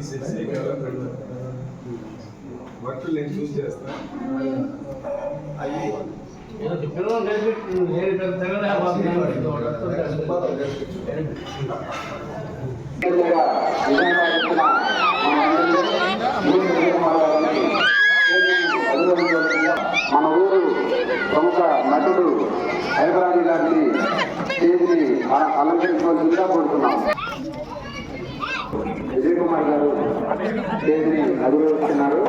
తీసేసి వర్కులు నేను చూస్ చేస్తా. అవి పిల్లలు నేర్పి నేను పెద్ద తెగనే ఎదురుగా విజయనగరం వచ్చిన మన ఊరు ప్రముఖ నటుడు హైదరాబాద్ గారిని స్టేజ్ని అలంకరించవలసిందిగా కోరుతున్నాం. స్టేజ్ని అధిరోహిస్తున్నారు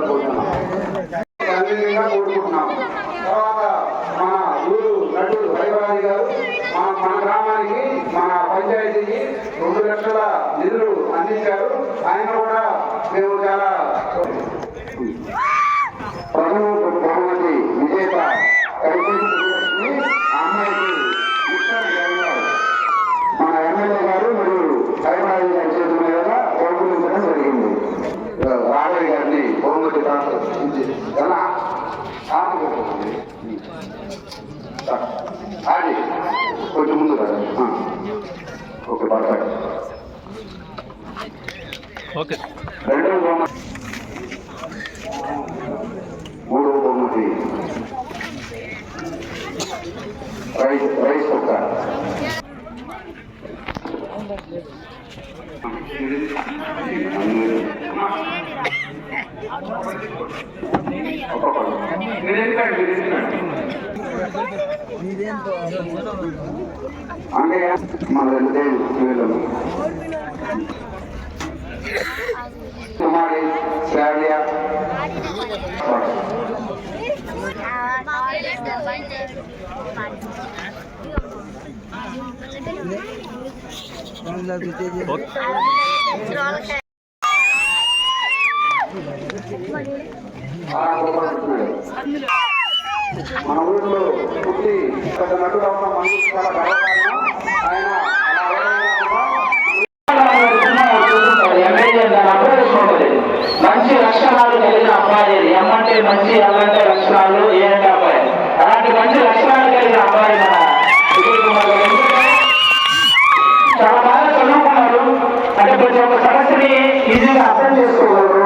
కోరుతున్నాం కోరుకుంటున్నాం తర్వాత మన ఊరు నటుడు హైదరాబాద్ గారు మన మన గ్రామానికి మన పంచాయతీకి రెండు లక్షల నిధులు అందించారు ఆయన కూడా మేము చాలా ప్రథమ 되잖아. 아무것도 안 해. 자, 아니, 그걸 좀 문제다. 응. 오케이, 맞다. 오케이. 별로 보면, 물어보면 돼. 라이스, 라이스 효과. அங்கே மலர்ந்து விழும் சுமாரி சேவையா Thank you. మన ఊళ్ళో పుట్టి పెద్ద నటుగా ఉన్న మన చాలా గర్వకారణం ఆయన మంచి లక్షణాలు కలిగిన అబ్బాయి ఇది. మంచి అలాంటి లక్షణాలు ఏ అంటే అబ్బాయి అలాంటి మంచి లక్షణాలు కలిగిన అబ్బాయి మన విజయ్ కుమార్ గారు. ఎందుకంటే చాలా బాగా చదువుకున్నారు అంటే ప్రతి ఒక్క సమస్యని ఈజీగా అర్థం చేసుకోగలరు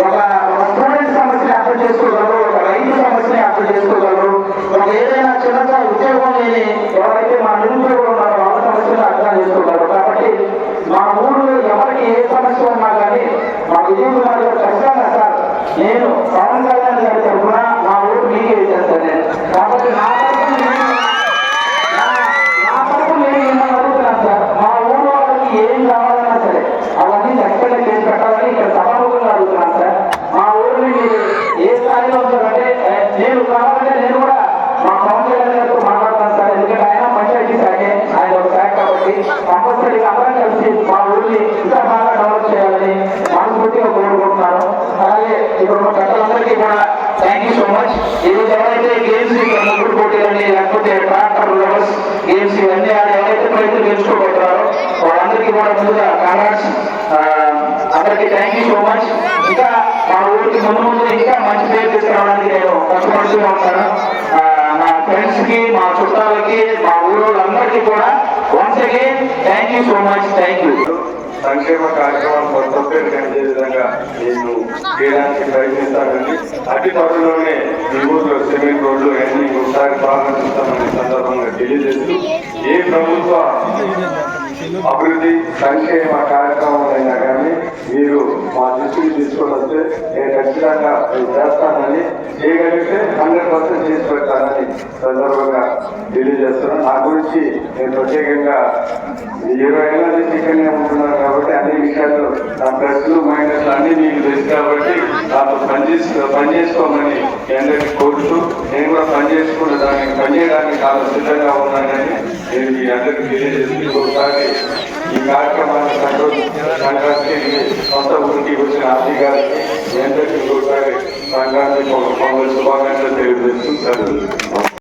ఒక ఒక స్టూడెంట్ సమస్యని అర్థం చేసుకోగలరు ఒక రైతు సమస్యని అర్థం చేసుకోగలరు ఒక ఏదైనా చిన్నగా ఉద్యోగం లేని ఎవరైతే మా నిరుద్యోగులు ఉన్నారో వాళ్ళ సమస్యను అర్థం చేసుకోగలరు కాబట్టి మా ఊళ్ళో ఎవరికి ఏ సమస్య ఉన్నా కానీ మా విజయ్ కుమార్ గారు ఖచ్చితంగా సార్ నేను పవన్ కళ్యాణ్ గారి తరఫున మా ఊరు మీకే చేస్తాను నేను. కాబట్టి నా నా- నేను సార్. మా ఊరు వాళ్ళకి ఏం కావాలన్నా సరే అవన్నీ ఖచ్చితంగా చేసి పెట్టాలని ఇక్కడ సభాముఖంగా అడుగుతున్నాను సార్. మా ఊరిని మీరు ఏ స్థాయిలో నేను కావాలంటే నేను కూడా మా పవన్ కళ్యాణ్ గారితో మాట్లాడతాను సార్. ఎందుకంటే ఆయన పంచాయతీ శాఖే. ఆయన ఒక శాఖ కాబట్టి కంపల్సరీగా పెద్దలందరికీ కూడా థ్యాంక్ యూ సో మచ్ ఇది ఎవరైతే గేమ్స్ ముగ్గురు పోటీలని లేకపోతే ట్రాక్టర్ లవర్స్ గేమ్స్ ఇవన్నీ ఆడి ఎవరైతే ప్రయత్నం నేర్చుకోబోతున్నారో వాళ్ళందరికీ కూడా ముందుగా కంగ్రాట్స్ అందరికీ థ్యాంక్ యూ సో మచ్ ఇంకా మా ఊరికి ముందు ముందు ఇంకా మంచి పేరు తీసుకురావడానికి నేను కష్టపడుతూ ఉంటాను. ఆ, నా ఫ్రెండ్స్కి మా చుట్టాలకి మా ఊరోళ్ళందరికీ కూడా once again thank you so much thank you సంక్షేమ కార్యక్రమాలు కొత్త పేరు విధంగా నేను చేయడానికి ప్రయత్నిస్తానండి అతి త్వరలోనే ఈ ఊర్లో సిమెంట్ రోడ్లు అన్ని ఒకసారి ప్రారంభిస్తామనే సందర్భంగా తెలియజేస్తూ ఏ ప్రభుత్వ అభివృద్ధి సంక్షేమ కార్యక్రమాలైనా కానీ మీరు మా దృష్టికి తీసుకొని వస్తే నేను ఖచ్చితంగా చేస్తానని చేయగలిగితే హండ్రెడ్ పర్సెంట్ చేసి పెడతానని సందర్భంగా తెలియజేస్తున్నాను. నా గురించి నేను ప్రత్యేకంగా ఇరవై విషయాలు నా ప్లస్లు మైనస్లు అన్ని మీకు తెలుసు కాబట్టి నాతో పనిచేసి పనిచేసుకోమని మీ అందరికీ కోరుతూ నేను కూడా పని చేసుకున్న దానికి పనిచేయడానికి చాలా సిద్ధంగా ఉన్నానని నేను మీ అందరికీ తెలియజేసి ఒకసారి ఈ కార్యక్రమాన్ని సంక్రాంతి సొంత ఊరికి వచ్చిన ఆర్టీ గారికి మీ అందరికీ ఒకసారి సంక్రాంతి పొంగల్ శుభాకాంక్షలు తెలియజేస్తూ